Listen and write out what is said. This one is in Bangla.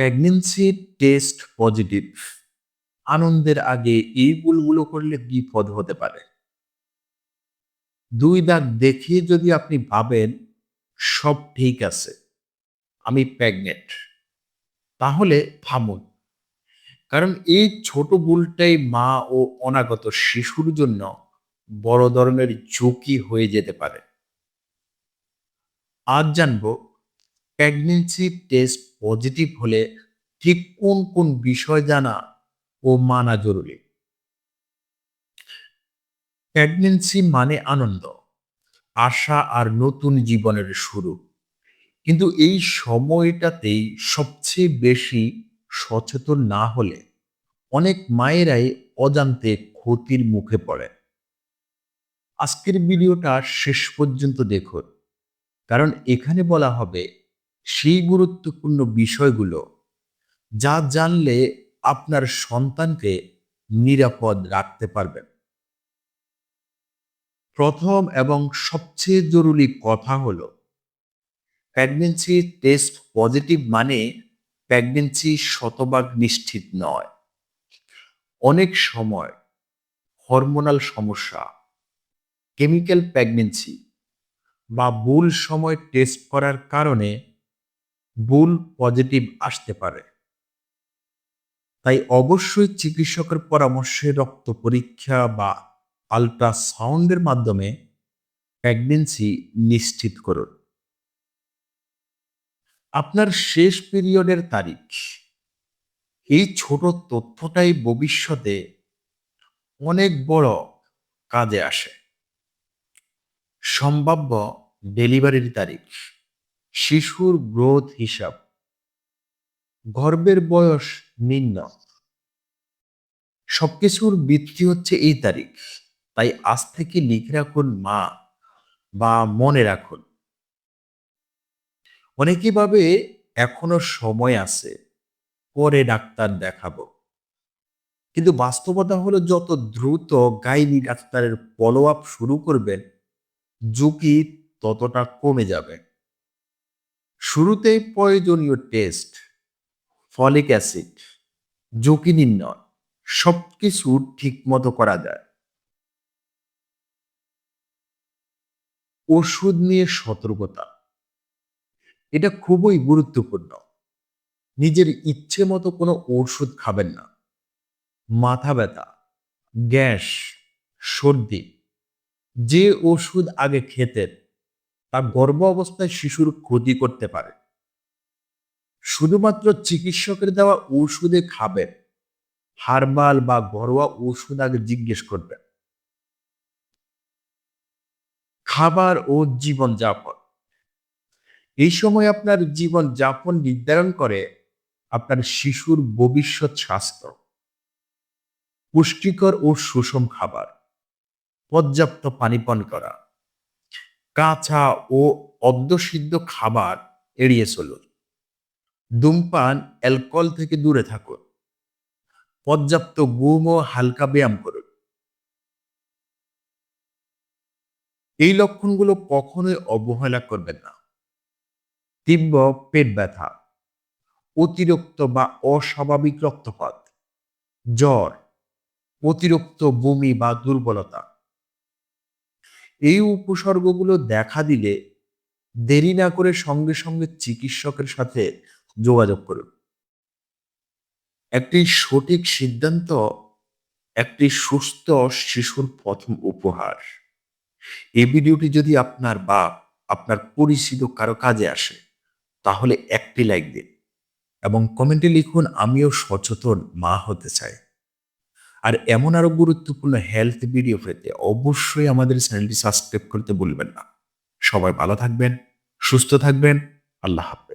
প্রেগনেন্সি টেস্ট পজিটিভ আনন্দের আগে এই ভুলগুলো করলে বিপদ হতে পারে। দুই দাগ দেখিয়ে যদি আপনি ভাবেন সব ঠিক আছে, আমি প্রেগনেন্ট তাহলে থামুন। কারণ এই ছোট ভুলটাই মা ও অনাগত শিশুর জন্য বড় ধরনের ঝুঁকি হয়ে যেতে পারে। আজ জানব প্রেগনেন্সি টেস্ট পজিটিভ হলে ঠিক কোন কোন বিষয় জানা ও মানা জরুরি? প্রেগনেন্সি মানে আনন্দ, আশা আর নতুন জীবনের শুরু। কিন্তু এই সময়টাতেই সবচেয়ে বেশি সচেতন না হলে অনেক মায়েরাই অজান্তে ক্ষতির মুখে পড়ে। আজকের ভিডিওটা শেষ পর্যন্ত দেখুন, কারণ এখানে বলা হবে সেই গুরুত্বপূর্ণ বিষয়গুলো যা জানলে আপনার সন্তানকে নিরাপদ রাখতে পারবেন। প্রথম এবং সবচেয়ে জরুরি কথা হলো, প্রেগনেন্সি টেস্ট পজিটিভ মানে প্রেগনেন্সি শতভাগ নিশ্চিত নয়। অনেক সময় হরমোনাল সমস্যা, কেমিক্যাল প্রেগনেন্সি বা ভুল সময় টেস্ট করার কারণে ভুল পজিটিভ আসতে পারে। তাই অবশ্যই চিকিৎসকের পরামর্শে রক্ত পরীক্ষা বা আল্ট্রাসাউন্ডের মাধ্যমে প্রেগনেন্সি নিশ্চিত করুন। আপনার শেষ পিরিয়ডের তারিখ, এই ছোট তথ্যটাই ভবিষ্যতে অনেক বড় কাজে আসে। সম্ভাব্য ডেলিভারির তারিখ। শিশুর গ্রোথ হিসাব। গর্বের বয়স নিম্ন সবকিছুর বৃত্তি হচ্ছে এই তারিখ। তাই আজ থেকে লিখে রাখুন মা বা মনে রাখুন। অনেকে ভাবে এখনও সময় আছে, পরে ডাক্তার দেখাবো। কিন্তু বাস্তবতা হলো যত দ্রুত গাইনি ডাক্তারের ফলো আপ শুরু করবেন, ঝুঁকি ততটা কমে যাবে। শুরুতেই প্রয়োজনীয় টেস্ট, ফলিক অ্যাসিড ঝুঁকি নির্ণয়, সবকিছু ঠিক মতো করা যায়। ওষুধ নিয়ে সতর্কতা, এটা খুবই গুরুত্বপূর্ণ। নিজের ইচ্ছে মতো কোনো ওষুধ খাবেন না। মাথা ব্যথা, গ্যাস, সর্দি, যে ওষুধ আগে খেতেন তা গর্ভ অবস্থায় শিশুর ক্ষতি করতে পারে। শুধুমাত্র চিকিৎসকের দেওয়া ওষুধে খাবেন হারবাল বা ঘরোয়া ঔষধ আগে জিজ্ঞেস করবেন খাবার ও জীবন যাপন এই সময় আপনার জীবন যাপন নির্ধারণ করে আপনার শিশুর ভবিষ্যৎ স্বাস্থ্য, পুষ্টিকর ও সুষম খাবার, পর্যাপ্ত পানি পান করা। কাঁচা ও অর্ধসিদ্ধ খাবার এড়িয়ে চলুন। ধূমপান অ্যালকোহল থেকে দূরে থাকুন। পর্যাপ্ত ঘুম ও হালকা ব্যায়াম করুন। এই লক্ষণগুলো কখনোই অবহেলা করবেন না। তীব্র পেট ব্যথা, অতিরিক্ত বা অস্বাভাবিক রক্তপাত, জ্বর, অতিরিক্ত বমি বা দুর্বলতা এই উপসর্গগুলো দেখা দিলে দেরি না করে সঙ্গে সঙ্গে চিকিৎসকের সাথে যোগাযোগ করুন। একটি সঠিক সিদ্ধান্ত একটি সুস্থ শিশুর প্রথম উপহার। এই ভিডিওটি যদি আপনার বা আপনার পরিচিত কারও কাজে আসে, তাহলে একটি লাইক দিন এবং কমেন্টে লিখুন, আমিও সচেতন মা হতে চাই। আর এমন আরও গুরুত্বপূর্ণ হেলথ ভিডিও পেতে অবশ্যই আমাদের চ্যানেলটি সাবস্ক্রাইব করতে ভুলবেন না। সবাই ভালো থাকবেন, সুস্থ থাকবেন, আল্লাহ হাফেজ।